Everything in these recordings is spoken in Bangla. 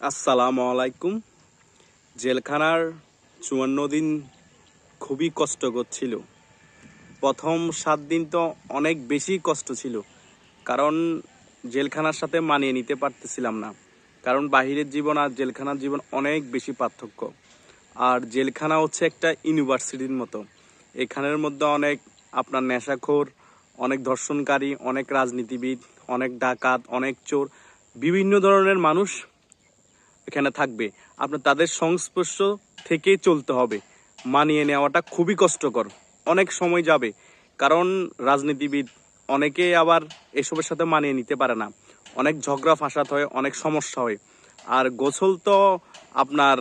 আসসালামু আলাইকুম। জেলখানার চুয়ান্ন দিন খুবই কষ্টকর ছিল প্রথম সাত দিন তো অনেক বেশি কষ্ট ছিল। কারণ জেলখানার সাথে মানিয়ে নিতে পারতেছিলাম না। কারণ বাহিরের জীবন আর জেলখানার জীবন অনেক বেশি পার্থক্য। আর জেলখানা হচ্ছে একটা ইউনিভার্সিটির মতো। এখানের মধ্যে অনেক আপনার নেশাখোর, অনেক ধর্ষণকারী, অনেক রাজনীতিবিদ, অনেক ডাকাত, অনেক চোর, বিভিন্ন ধরনের মানুষ এখানে থাকবে। আপনার তাদের সংস্পর্শ থেকে চলতে হবে। মানিয়ে নেওয়াটা খুবই কষ্টকর। অনেক সময় যাবে। কারণ রাজনীতিবিদ অনেকে আবার এসবের সাথে মানিয়ে নিতে পারে না। অনেক ঝগড়া ফাঁসাত হয়, অনেক সমস্যা হয়। আর গোসল তো আপনার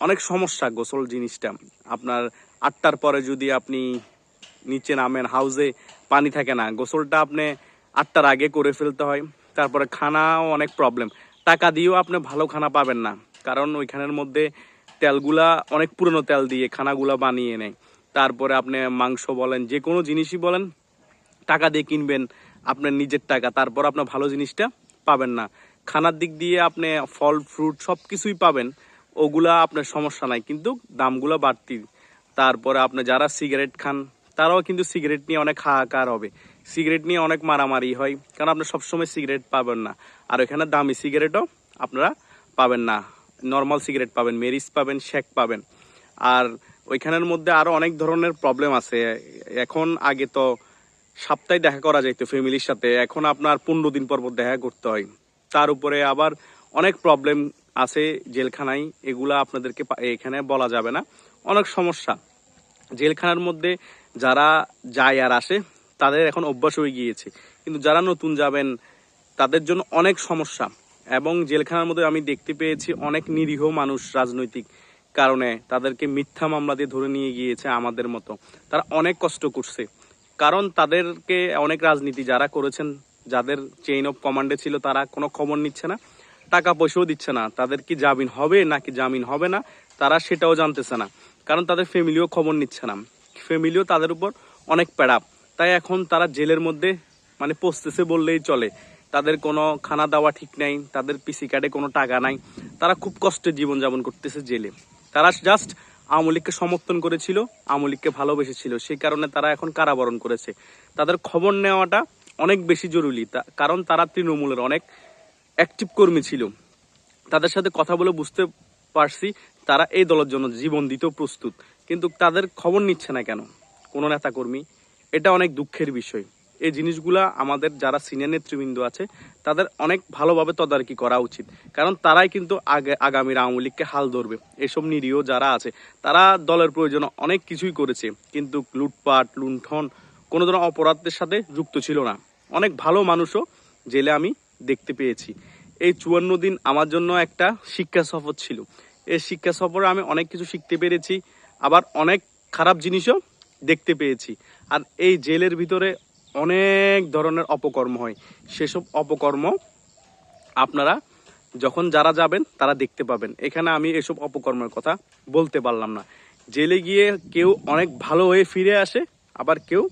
অনেক সমস্যা গোসল জিনিসটা। আপনার আটটার পরে যদি আপনি নিচে নামেন, হাউসে পানি থাকে না। গোসলটা আপনি আটটার আগে করে ফেলতে হয়। তারপরে খানাও অনেক প্রবলেম টাকা দিয়েও আপনি ভালো খানা পাবেন না। কারণ ওইখানের মধ্যে তেলগুলা অনেক পুরনো তেল দিয়ে খানাগুলা বানিয়ে নেয়। তারপরে আপনি মাংস বলেন, যে কোনো জিনিসই বলেন, টাকা দিয়ে কিনবেন আপনার নিজের টাকা, তারপর আপনার ভালো জিনিসটা পাবেন না। খানার দিক দিয়ে আপনি ফল, ফ্রুট সব কিছুই পাবেন, ওগুলা আপনার সমস্যা নাই, কিন্তু দামগুলো বাড়তি। তারপরে আপনি যারা সিগারেট খান, তারাও কিন্তু সিগারেট নিয়ে অনেক হাহাকার হবে। সিগারেট নিয়ে অনেক মারামারি হয়, কারণ আপনি সবসময় সিগারেট পাবেন না। আর এখানে দামি সিগারেটও আপনারা পাবেন না। নর্মাল সিগারেট পাবেন, মেরিস পাবেন শেক পাবেন। আর ওইখানের মধ্যে আরও অনেক ধরনের প্রবলেম আছে। এখন আগে তো সপ্তাহে দেখা করা যাইতো ফ্যামিলির সাথে, এখন আপনার পনেরো দিন পর দেখা করতে হয়। তার উপরে আবার অনেক প্রবলেম আছে জেলখানায়, এগুলা আপনাদেরকে এখানে বলা যাবে না। অনেক সমস্যা। জেলখানার মধ্যে যারা যায় আর আসে তাদের এখন অভ্যাস হয়ে গিয়েছে। কিন্তু যারা নতুন যাবেন, তাদের জন্য অনেক সমস্যা এবং জেলখানার মধ্যে আমি দেখতে পেয়েছি অনেক নিরীহ মানুষ রাজনৈতিক কারণে তাদেরকে মিথ্যা মামলা দিয়ে ধরে নিয়ে গিয়েছে আমাদের মতো। তারা অনেক কষ্ট করছে। কারণ তাদেরকে অনেক রাজনীতি যারা করেছেন, যাদের চেইন অফ কমান্ডে ছিল, তারা কোনো খবর নিচ্ছে না, টাকা পয়সাও দিচ্ছে না। তাদের কি জামিন হবে নাকি জামিন হবে না, তারা সেটাও জানতেছে না। কারণ তাদের ফ্যামিলিও খবর নিচ্ছে না। ফ্যামিলিও তাদের উপর অনেক প্যাড়াপ তাই এখন তারা জেলের মধ্যে মানে পচতেছে বললেই চলে। তাদের কোনো খানা দাওয়া ঠিক নাই, তাদের পিসি কার্ডে কোনো টাকা নাই। তারা খুব কষ্টে জীবনযাপন করতেছে জেলে। তারা জাস্ট আওয়ামী লীগকে সমর্থন করেছিল, আওয়ামী লীগকে ভালোবেসেছিল। সেই কারণে তারা এখন কারাবরণ করেছে। তাদের খবর নেওয়াটা অনেক বেশি জরুরি। কারণ তারা তৃণমূলের অনেক অ্যাক্টিভ কর্মী ছিল। তাদের সাথে কথা বলে বুঝতে পারছি তারা এই দলের জন্য জীবন দিতেও প্রস্তুত। কিন্তু তাদের খবর নিচ্ছে না কেন? কোনো নেতা কর্মী এটা অনেক দুঃখের বিষয়। এই জিনিসগুলা আমাদের যারা সিনিয়র নেতৃবৃন্দ আছে, তাদের অনেক ভালোভাবে তদারকি করা উচিত। কারণ তারাই কিন্তু আগে আগামীর আওয়ামী লীগকে হাল ধরবে। এসব নিরীহ যারা আছে, তারা দলের প্রয়োজন অনেক কিছুই করেছে। কিন্তু লুটপাট, লুণ্ঠন, কোনো ধরনের অপরাধের সাথে যুক্ত ছিল না। অনেক ভালো মানুষও জেলে আমি দেখতে পেয়েছি। এই চুয়ান্ন দিন আমার জন্য একটা শিক্ষা সফর ছিল। এই শিক্ষা সফরে আমি অনেক কিছু শিখতে পেরেছি। আবার অনেক খারাপ জিনিসও দেখতে পেয়েছি। আর এই জেলের ভিতরে অনেক ধরনের অপকর্ম হয়। সেসব অপকর্ম আপনারা যখন যারা যাবেন, তারা দেখতে পাবেন। এখানে আমি এসব অপকর্মের কথা বলতে পারলাম না। জেলে গিয়ে কেউ অনেক ভালো হয়ে ফিরে আসে, আবার কেউ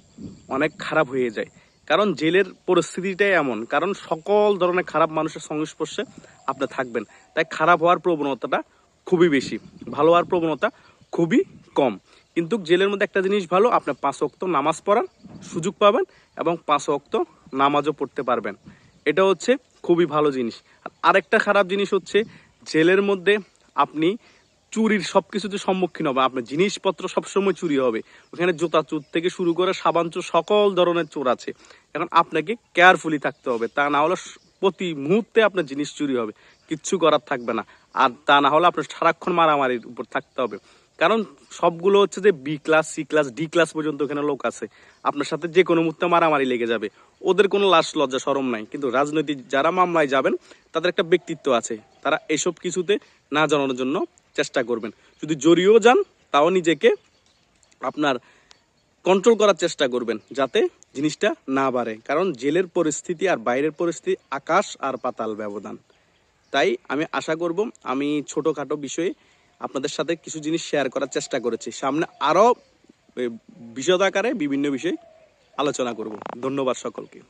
অনেক খারাপ হয়ে যায়। কারণ জেলের পরিস্থিতিটাই এমন। কারণ সকল ধরনের খারাপ মানুষের সংস্পর্শে আপনি থাকবেন। তাই খারাপ হওয়ার প্রবণতাটা খুবই বেশি। ভালো হওয়ার প্রবণতা খুবই কম। কিন্তু জেলের মধ্যে একটা জিনিস ভালো, আপনি পাঁচ অক্ত নামাজ পড়ার সুযোগ পাবেন এবং পাঁচ অক্ত নামাজও পড়তে পারবেন। এটা হচ্ছে খুবই ভালো জিনিস। আর আরেকটা খারাপ জিনিস হচ্ছে জেলের মধ্যে আপনি চুরির সব কিছুতে সম্মুখীন হবে আপনার জিনিসপত্র সবসময় চুরি হবে। ওখানে জুতা চুর থেকে শুরু করে সাবান চোর, সকল ধরনের চোর আছে। এখন আপনাকে কেয়ারফুলি থাকতে হবে, তা না হলে প্রতি মুহূর্তে আপনার জিনিস চুরি হবে, কিচ্ছু করার থাকবে না। আর তা না হলে আপনার সারাক্ষণ মারামারির উপর থাকতে হবে। কারণ সবগুলো হচ্ছে যে B class C class D class পর্যন্ত ওখানে লোক আছে। আপনার সাথে যে কোনো মুহূর্তে মারামারি লেগে যাবে। ওদের কোনো লাশ, লজ্জা সরম নাই। কিন্তু রাজনৈতিক যারা মামলায় যাবেন, তাদের একটা ব্যক্তিত্ব আছে। তারা এসব কিছুতে না জানানোর জন্য চেষ্টা করবেন। যদি জড়িয়েও যান, তাও নিজেকে আপনার কন্ট্রোল করার চেষ্টা করবেন, যাতে জিনিসটা না বাড়ে। কারণ জেলের পরিস্থিতি আর বাইরের পরিস্থিতি আকাশ আর পাতাল ব্যবধান। তাই আমি আশা করব, আমি ছোটোখাটো বিষয়ে আপনাদের সাথে কিছু জিনিস শেয়ার করার চেষ্টা করেছি। সামনে আরও বিশদ আকারে বিভিন্ন বিষয় আলোচনা করব। ধন্যবাদ সকলকে।